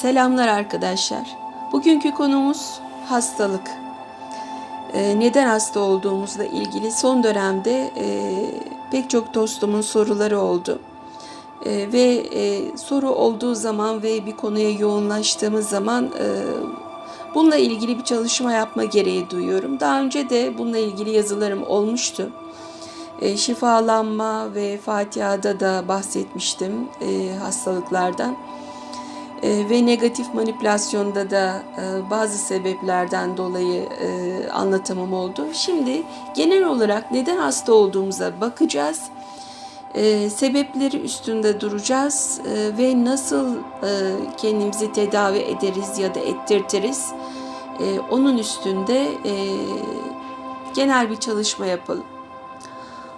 Selamlar arkadaşlar. Bugünkü konumuz hastalık. Ee, neden hasta olduğumuzla ilgili son dönemde e, pek çok dostumun soruları oldu. E, ve e, soru olduğu zaman ve bir konuya yoğunlaştığımız zaman e, bununla ilgili bir çalışma yapma gereği duyuyorum. Daha önce de bununla ilgili yazılarım olmuştu. E, şifalanma ve Fatiha'da da bahsetmiştim e, hastalıklardan. E, ve negatif manipülasyonda da e, bazı sebeplerden dolayı e, anlatımım oldu. Şimdi genel olarak neden hasta olduğumuza bakacağız. E, sebepleri üstünde duracağız e, ve nasıl kendimizi tedavi ederiz ya da ettirtiriz. Onun üstünde genel bir çalışma yapalım.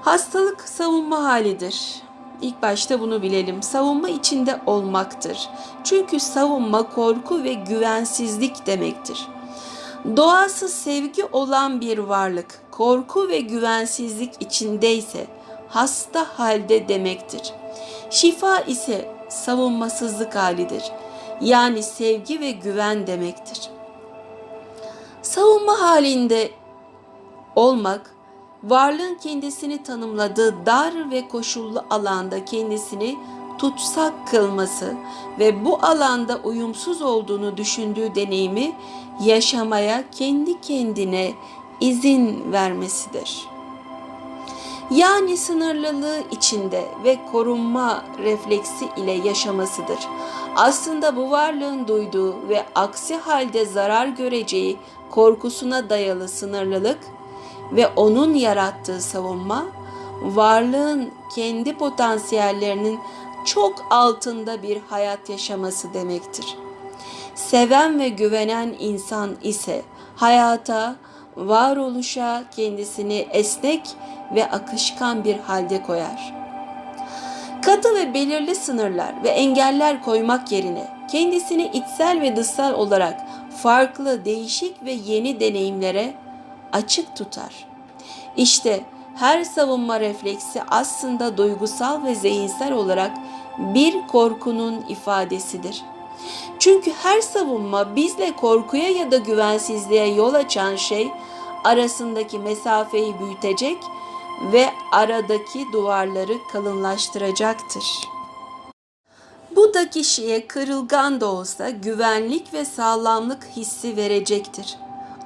Hastalık savunma halidir. İlk başta bunu bilelim. Savunma içinde olmaktır. Çünkü savunma korku ve güvensizlik demektir. Doğası sevgi olan bir varlık korku ve güvensizlik içindeyse hasta halde demektir. Şifa ise savunmasızlık halidir. Yani sevgi ve güven demektir. Savunma halinde olmak varlığın kendisini tanımladığı dar ve koşullu alanda kendisini tutsak kılması ve bu alanda uyumsuz olduğunu düşündüğü deneyimi yaşamaya kendi kendine izin vermesidir. Yani sınırlılığı içinde ve korunma refleksi ile yaşamasıdır. Aslında bu varlığın duyduğu ve aksi halde zarar göreceği korkusuna dayalı sınırlılık ve onun yarattığı savunma varlığın kendi potansiyellerinin çok altında bir hayat yaşaması demektir. Seven ve güvenen insan ise hayata, varoluşa kendisini esnek ve akışkan bir halde koyar. Katı ve belirli sınırlar ve engeller koymak yerine kendisini içsel ve dışsal olarak farklı, değişik ve yeni deneyimlere açık tutar. İşte her savunma refleksi aslında duygusal ve zihinsel olarak bir korkunun ifadesidir. Çünkü her savunma bizle korkuya ya da güvensizliğe yol açan şey arasındaki mesafeyi büyütecek ve aradaki duvarları kalınlaştıracaktır. Bu da kişiye kırılgan da olsa güvenlik ve sağlamlık hissi verecektir.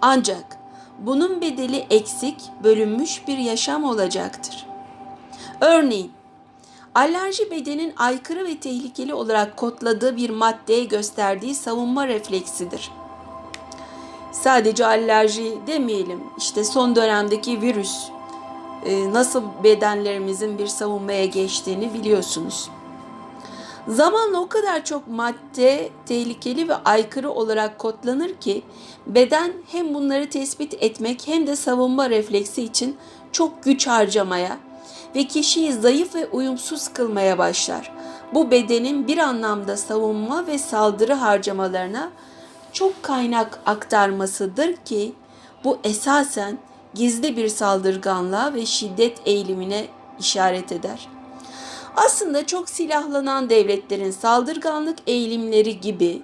Ancak bunun bedeli eksik, bölünmüş bir yaşam olacaktır. Örneğin, alerji bedenin aykırı ve tehlikeli olarak kodladığı bir maddeye gösterdiği savunma refleksidir. Sadece alerji demeyelim, işte son dönemdeki virüs e, nasıl bedenlerimizin bir savunmaya geçtiğini biliyorsunuz. Zamanla o kadar çok madde tehlikeli ve aykırı olarak kodlanır ki beden hem bunları tespit etmek hem de savunma refleksi için çok güç harcamaya ve kişiyi zayıf ve uyumsuz kılmaya başlar. Bu bedenin bir anlamda savunma ve saldırı harcamalarına çok kaynak aktarmasıdır ki bu esasen gizli bir saldırganlığa ve şiddet eğilimine işaret eder.'' Aslında çok silahlanan devletlerin saldırganlık eğilimleri gibi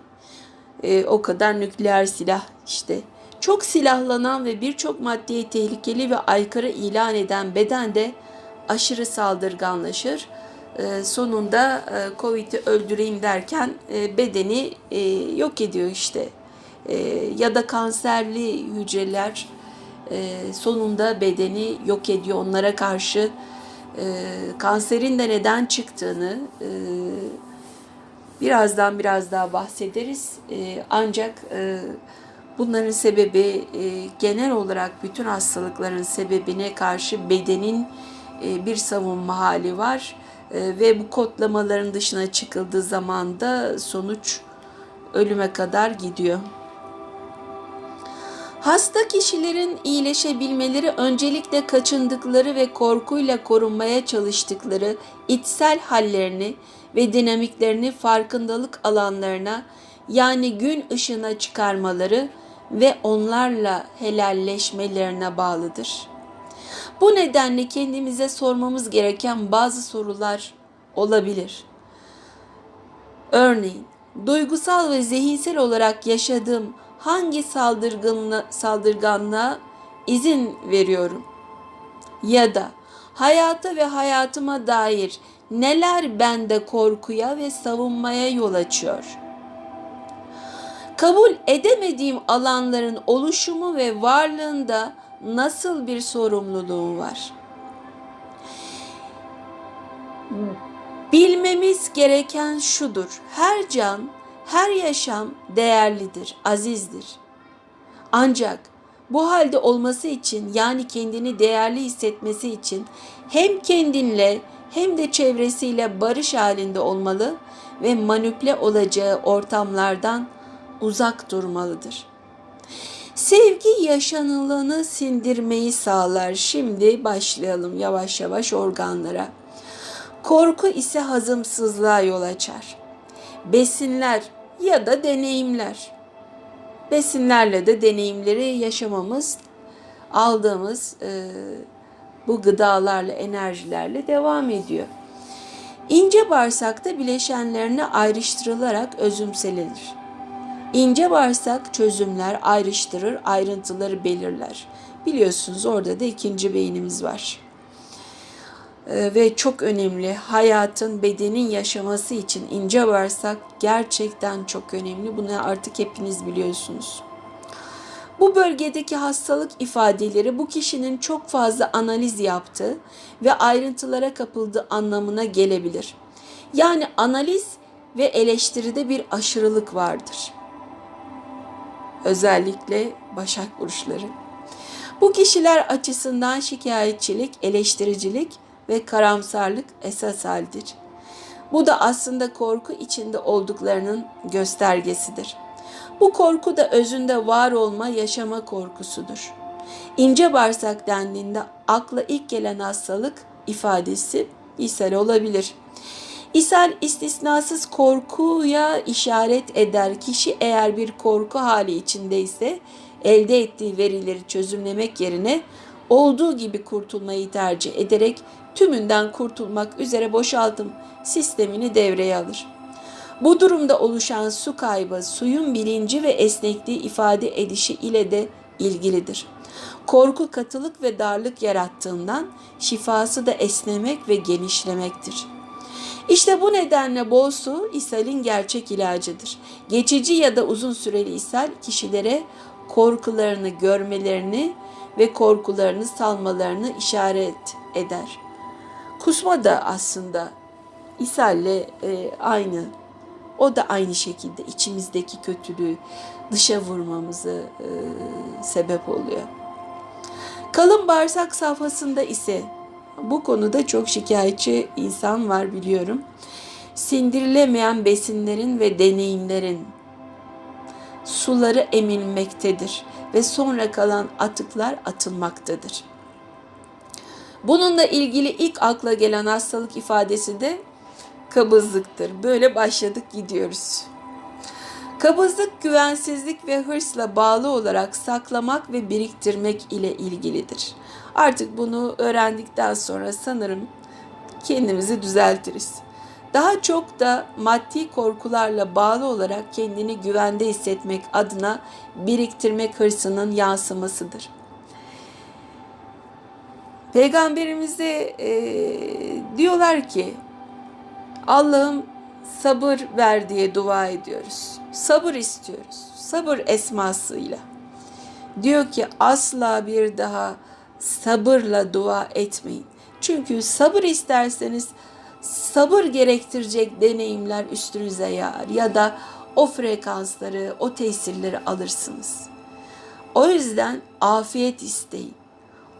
e, o kadar nükleer silah işte çok silahlanan ve birçok maddeyi tehlikeli ve aykırı ilan eden beden de aşırı saldırganlaşır. E, sonunda e, Covid'i öldüreyim derken e, bedeni e, yok ediyor işte. E, ya da kanserli hücreler e, sonunda bedeni yok ediyor. Onlara karşı e, kanserin de neden çıktığını e, birazdan biraz daha bahsederiz. E, ancak e, bunların sebebi e, genel olarak bütün hastalıkların sebebine karşı bedenin e, bir savunma hali var e, ve bu kodlamaların dışına çıkıldığı zaman da sonuç ölüme kadar gidiyor. Hasta kişilerin iyileşebilmeleri öncelikle kaçındıkları ve korkuyla korunmaya çalıştıkları içsel hallerini ve dinamiklerini farkındalık alanlarına yani gün ışığına çıkarmaları ve onlarla helalleşmelerine bağlıdır. Bu nedenle kendimize sormamız gereken bazı sorular olabilir. Örneğin duygusal ve zihinsel olarak yaşadığım hangi saldırganlığa, saldırganlığa izin veriyorum? Ya da hayata ve hayatıma dair neler bende korkuya ve savunmaya yol açıyor? Kabul edemediğim alanların oluşumu ve varlığında nasıl bir sorumluluğum var? Bilmemiz gereken şudur. Her can, her yaşam değerlidir, azizdir. Ancak bu halde olması için yani kendini değerli hissetmesi için hem kendinle hem de çevresiyle barış halinde olmalı ve manipüle olacağı ortamlardan uzak durmalıdır. Sevgi yaşanılanı sindirmeyi sağlar. Şimdi başlayalım yavaş yavaş organlara. Korku ise hazımsızlığa yol açar. Besinler ya da deneyimler. Besinlerle de deneyimleri yaşamamız, aldığımız e, bu gıdalarla, enerjilerle devam ediyor. İnce bağırsakta bileşenlerine ayrıştırılarak özümselenir. İnce bağırsak çözümler, ayrıştırır, ayrıntıları belirler. Biliyorsunuz orada da ikinci beynimiz var. Ee, ve çok önemli hayatın bedenin yaşaması için ince bağırsak gerçekten çok önemli. Bunu artık hepiniz biliyorsunuz. Bu bölgedeki hastalık ifadeleri bu kişinin çok fazla analiz yaptığı ve ayrıntılara kapıldığı anlamına gelebilir. Yani analiz ve eleştiride bir aşırılık vardır. Özellikle başak burçları. Bu kişiler açısından şikayetçilik, eleştiricilik ve karamsarlık esas haldir. Bu da aslında korku içinde olduklarının göstergesidir. Bu korku da özünde var olma, yaşama korkusudur. İnce bağırsak dendiğinde akla ilk gelen hastalık ifadesi ishal olabilir. İshal istisnasız korkuya işaret eder. Kişi eğer bir korku hali içindeyse elde ettiği verileri çözümlemek yerine olduğu gibi kurtulmayı tercih ederek tümünden kurtulmak üzere boşaltım sistemini devreye alır. Bu durumda oluşan su kaybı suyun bilinci ve esnekliği ifade edişi ile de ilgilidir. Korku katılık ve darlık yarattığından şifası da esnemek ve genişlemektir. İşte bu nedenle bol su ishalin gerçek ilacıdır. Geçici ya da uzun süreli ishal kişilere korkularını görmelerini ve korkularını salmalarını işaret eder. Kusma da aslında ishalle e, aynı. O da aynı şekilde içimizdeki kötülüğü dışa vurmamızı e, sebep oluyor. Kalın bağırsak safhasında ise bu konuda çok şikayetçi insan var biliyorum. Sindirilemeyen besinlerin ve deneyimlerin suları emilmektedir ve sonra kalan atıklar atılmaktadır. Bununla ilgili ilk akla gelen hastalık ifadesi de kabızlıktır. Böyle başladık gidiyoruz. Kabızlık güvensizlik ve hırsla bağlı olarak saklamak ve biriktirmek ile ilgilidir. Artık bunu öğrendikten sonra sanırım kendimizi düzeltiriz. Daha çok da maddi korkularla bağlı olarak kendini güvende hissetmek adına biriktirmek hırsının yansımasıdır. Peygamberimize e, diyorlar ki Allah'ım sabır ver diye dua ediyoruz. Sabır istiyoruz. Sabır esmasıyla. Diyor ki asla bir daha sabırla dua etmeyin. Çünkü sabır isterseniz sabır gerektirecek deneyimler üstünüze yağar ya da o frekansları, o tesirleri alırsınız. O yüzden afiyet isteyin.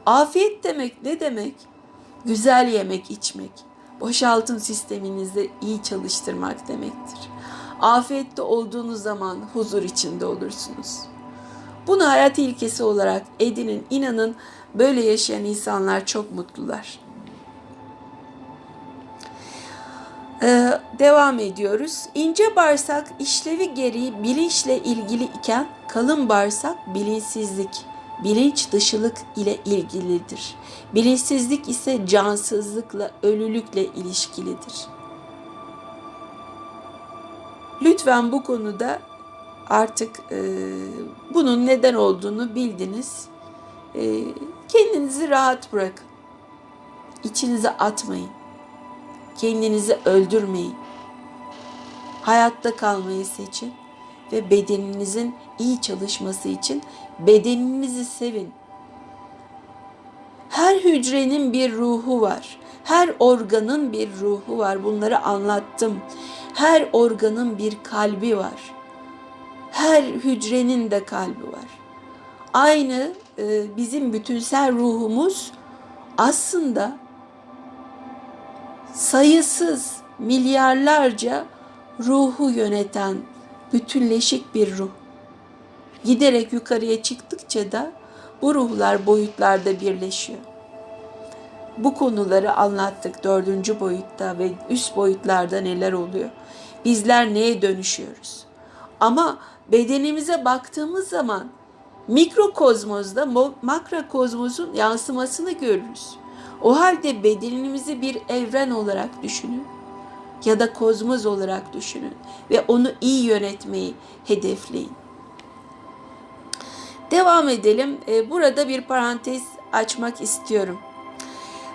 Afiyet demek ne demek? Güzel yemek içmek, boşaltım sisteminizi iyi çalıştırmak demektir. Afiyette olduğunuz zaman huzur içinde olursunuz. Bunu hayat ilkesi olarak edinin. İnanın böyle yaşayan insanlar çok mutlular. Ee, devam ediyoruz. İnce bağırsak işlevi gereği bilinçle ilgili iken kalın bağırsak bilinçsizlik, bilinç dışılık ile ilgilidir. Bilinçsizlik ise cansızlıkla, ölülükle ilişkilidir. Lütfen bu konuda artık e, bunun neden olduğunu bildiniz. E, kendinizi rahat bırakın. İçinize atmayın. Kendinizi öldürmeyin. Hayatta kalmayı seçin ve bedeninizin iyi çalışması için bedeninizi sevin. Her hücrenin bir ruhu var. Her organın bir ruhu var. Bunları anlattım. Her organın bir kalbi var. Her hücrenin de kalbi var. Aynı e, bizim bütünsel ruhumuz aslında sayısız milyarlarca ruhu yöneten bütünleşik bir ruh. Giderek yukarıya çıktıkça da bu ruhlar boyutlarda birleşiyor. Bu konuları anlattık dördüncü boyutta ve üst boyutlarda neler oluyor. Bizler neye dönüşüyoruz? Ama bedenimize baktığımız zaman mikrokozmozda makrokozmosun yansımasını görürüz. O halde bedenimizi bir evren olarak düşünün ya da kozmoz olarak düşünün ve onu iyi yönetmeyi hedefleyin. Devam edelim. Ee, burada bir parantez açmak istiyorum.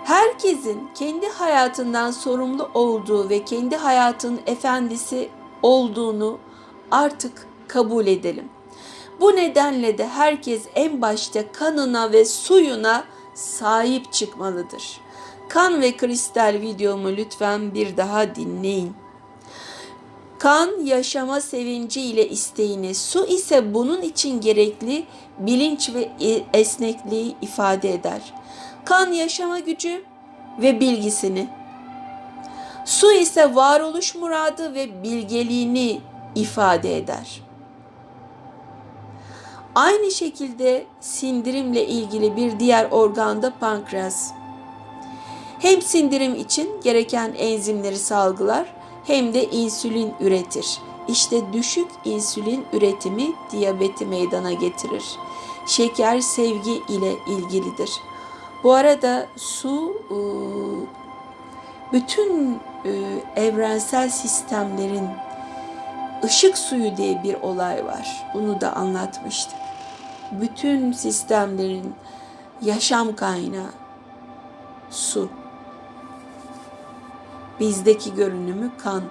Herkesin kendi hayatından sorumlu olduğu ve kendi hayatının efendisi olduğunu artık kabul edelim. Bu nedenle de herkes en başta kanına ve suyuna sahip çıkmalıdır. Kan ve kristal videomu lütfen bir daha dinleyin. Kan yaşama sevinci ile isteğini, su ise bunun için gerekli bilinç ve esnekliği ifade eder. Kan yaşama gücü ve bilgisini, su ise varoluş muradı ve bilgeliğini ifade eder. Aynı şekilde sindirimle ilgili bir diğer organ da pankreas. Hem sindirim için gereken enzimleri salgılar hem de insülin üretir. İşte düşük insülin üretimi diyabeti meydana getirir. Şeker sevgi ile ilgilidir. Bu arada su e, bütün e, evrensel sistemlerin ışık suyu diye bir olay var. Bunu da anlatmıştık. Bütün sistemlerin yaşam kaynağı su bizdeki görünümü kan.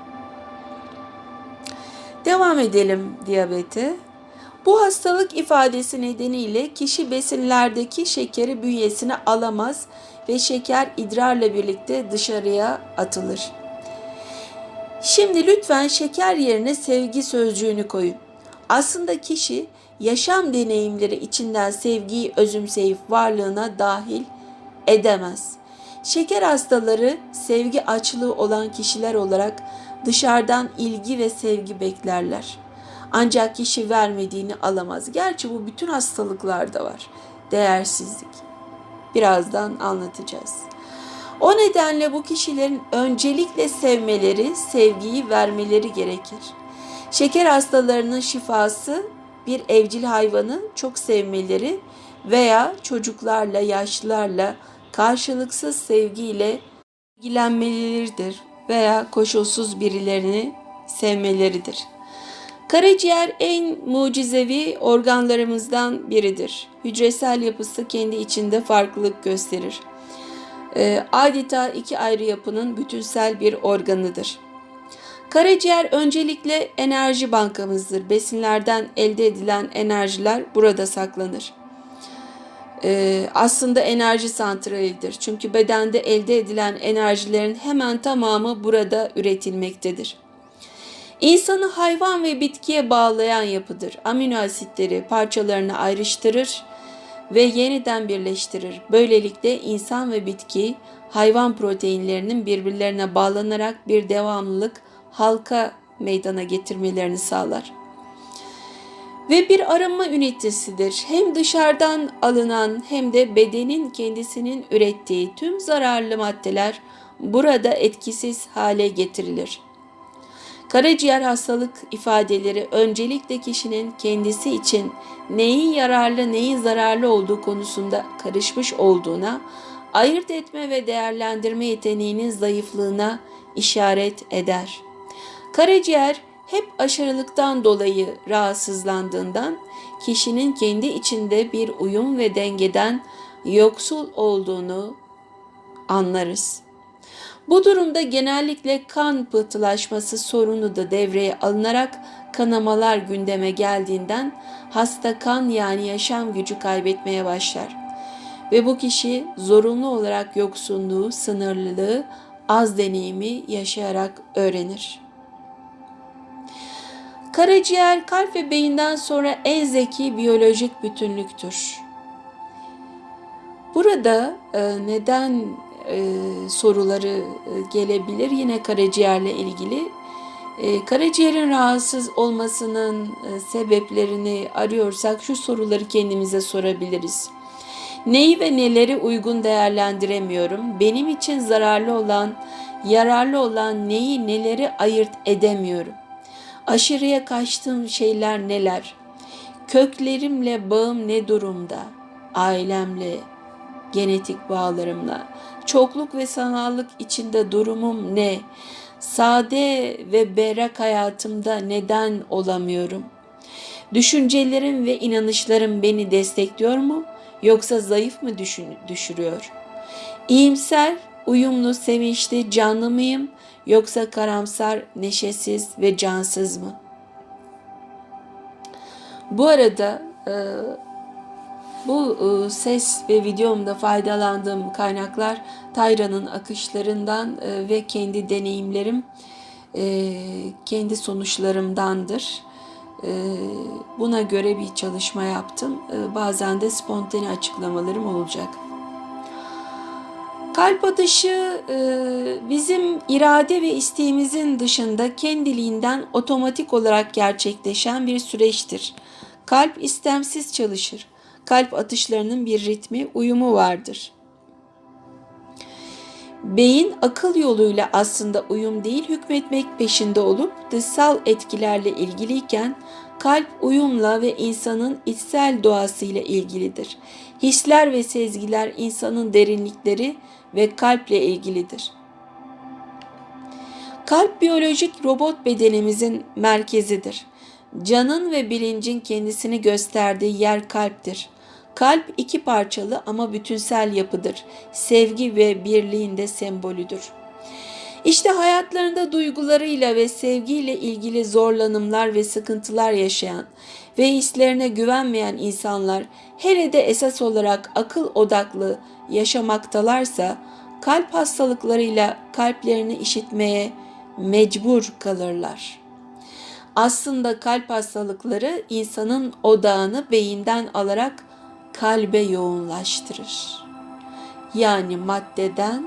Devam edelim diyabete. Bu hastalık ifadesi nedeniyle kişi besinlerdeki şekeri bünyesine alamaz ve şeker idrarla birlikte dışarıya atılır. Şimdi lütfen şeker yerine sevgi sözcüğünü koyun. Aslında kişi yaşam deneyimleri içinden sevgiyi özümseyip varlığına dahil edemez. Şeker hastaları sevgi açlığı olan kişiler olarak dışarıdan ilgi ve sevgi beklerler. Ancak kişi vermediğini alamaz. Gerçi bu bütün hastalıklarda var. Değersizlik. Birazdan anlatacağız. O nedenle bu kişilerin öncelikle sevmeleri, sevgiyi vermeleri gerekir. Şeker hastalarının şifası bir evcil hayvanı çok sevmeleri veya çocuklarla, yaşlılarla karşılıksız sevgiyle ilgilenmeleridir veya koşulsuz birilerini sevmeleridir. Karaciğer en mucizevi organlarımızdan biridir. Hücresel yapısı kendi içinde farklılık gösterir. Ee, adeta iki ayrı yapının bütünsel bir organıdır. Karaciğer öncelikle enerji bankamızdır. Besinlerden elde edilen enerjiler burada saklanır e, aslında enerji santralidir. Çünkü bedende elde edilen enerjilerin hemen tamamı burada üretilmektedir. İnsanı hayvan ve bitkiye bağlayan yapıdır. Amino asitleri parçalarını ayrıştırır ve yeniden birleştirir. Böylelikle insan ve bitki hayvan proteinlerinin birbirlerine bağlanarak bir devamlılık halka meydana getirmelerini sağlar ve bir arınma ünitesidir. Hem dışarıdan alınan hem de bedenin kendisinin ürettiği tüm zararlı maddeler burada etkisiz hale getirilir. Karaciğer hastalık ifadeleri öncelikle kişinin kendisi için neyin yararlı neyin zararlı olduğu konusunda karışmış olduğuna, ayırt etme ve değerlendirme yeteneğinin zayıflığına işaret eder. Karaciğer hep aşırılıktan dolayı rahatsızlandığından kişinin kendi içinde bir uyum ve dengeden yoksul olduğunu anlarız. Bu durumda genellikle kan pıhtılaşması sorunu da devreye alınarak kanamalar gündeme geldiğinden hasta kan yani yaşam gücü kaybetmeye başlar. Ve bu kişi zorunlu olarak yoksunluğu, sınırlılığı, az deneyimi yaşayarak öğrenir. Karaciğer, kalp ve beyinden sonra en zeki biyolojik bütünlüktür. Burada e, neden e, soruları e, gelebilir yine karaciğerle ilgili. Karaciğerin rahatsız olmasının sebeplerini arıyorsak şu soruları kendimize sorabiliriz. Neyi ve neleri uygun değerlendiremiyorum? Benim için zararlı olan, yararlı olan neyi neleri ayırt edemiyorum? Aşırıya kaçtığım şeyler neler? Köklerimle bağım ne durumda? Ailemle, genetik bağlarımla, çokluk ve sanallık içinde durumum ne? Sade ve berrak hayatımda neden olamıyorum? Düşüncelerim ve inanışlarım beni destekliyor mu yoksa zayıf mı düşürüyor? İyimser, uyumlu, sevinçli, canlı mıyım yoksa karamsar, neşesiz ve cansız mı? Bu arada e, bu e, ses ve videomda faydalandığım kaynaklar Tayra'nın akışlarından e, ve kendi deneyimlerim, kendi sonuçlarımdandır. Buna göre bir çalışma yaptım. Bazen de spontane açıklamalarım olacak. Kalp atışı bizim irade ve isteğimizin dışında kendiliğinden otomatik olarak gerçekleşen bir süreçtir. Kalp istemsiz çalışır kalp atışlarının bir ritmi, uyumu vardır. Beyin akıl yoluyla aslında uyum değil hükmetmek peşinde olup dışsal etkilerle ilgiliyken kalp uyumla ve insanın içsel doğasıyla ilgilidir. Hisler ve sezgiler insanın derinlikleri ve kalple ilgilidir. Kalp biyolojik robot bedenimizin merkezidir. Canın ve bilincin kendisini gösterdiği yer kalptir. Kalp iki parçalı ama bütünsel yapıdır. Sevgi ve birliğin de sembolüdür. İşte hayatlarında duygularıyla ve sevgiyle ilgili zorlanımlar ve sıkıntılar yaşayan ve hislerine güvenmeyen insanlar hele de esas olarak akıl odaklı yaşamaktalarsa kalp hastalıklarıyla kalplerini işitmeye mecbur kalırlar. Aslında kalp hastalıkları insanın odağını beyinden alarak kalbe yoğunlaştırır. Yani maddeden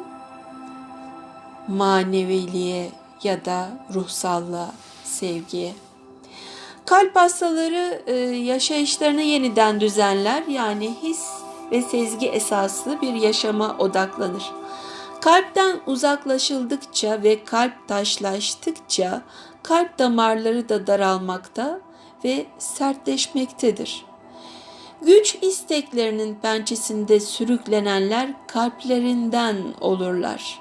maneviliğe ya da ruhsallığa, sevgiye. Kalp hastaları e, yaşayışlarını yeniden düzenler yani his ve sezgi esaslı bir yaşama odaklanır. Kalpten uzaklaşıldıkça ve kalp taşlaştıkça kalp damarları da daralmakta ve sertleşmektedir. Güç isteklerinin pençesinde sürüklenenler kalplerinden olurlar.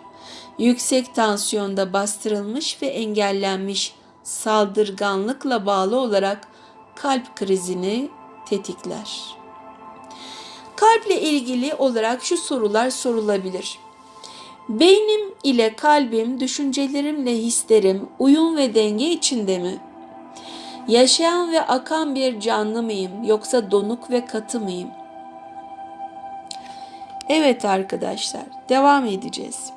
Yüksek tansiyonda bastırılmış ve engellenmiş saldırganlıkla bağlı olarak kalp krizini tetikler. Kalple ilgili olarak şu sorular sorulabilir. Beynim ile kalbim, düşüncelerimle hislerim uyum ve denge içinde mi?'' Yaşayan ve akan bir canlı mıyım yoksa donuk ve katı mıyım? Evet arkadaşlar, devam edeceğiz.